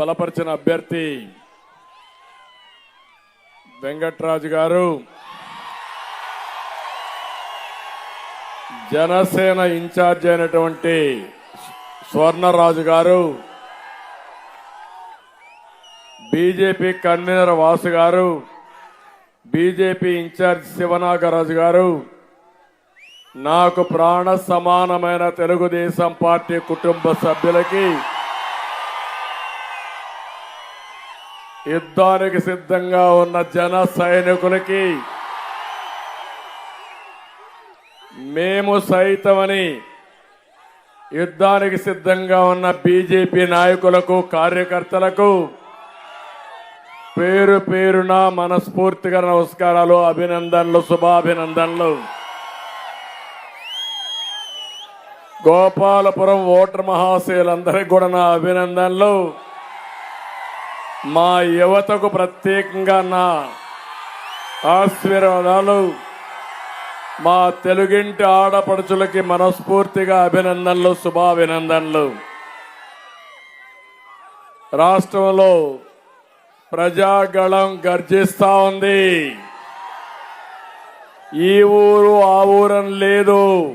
బలపరిచిన అభ్యర్థి వెంకట్రాజు గారు. జనసేన ఇన్ఛార్జ్ అయినటువంటి స్వర్ణరాజు గారు. బీజేపీ కన్వీనర్ వాసు గారు. బీజేపీ ఇన్ఛార్జ్ శివనాగరాజు గారు. నాకు ప్రాణ సమానమైన తెలుగుదేశం పార్టీ కుటుంబ సభ్యులకి యుద్ధానికి సిద్ధంగా ఉన్న జన సైనికులకి మేము సైతమని యుద్ధానికి సిద్ధంగా ఉన్న బీజేపీ నాయకులకు కార్యకర్తలకు పేరు పేరున మనస్ఫూర్తిగా నమస్కారాలు అభినందనలు శుభాభినందనలు. గోపాలపురం ఓటర్ మహాశయులందరికీ కూడా నా అభినందనలు. మా యువతకు ప్రత్యేకంగా నా ఆశీర్వాదాలు. మా తెలుగింటి ఆడపడుచులకి మనస్ఫూర్తిగా అభినందనలు శుభాభినందనలు. రాష్ట్రంలో ప్రజాగళం గర్జిస్తా ఉంది. ఈ ఊరు ఆ ఊరని లేదు.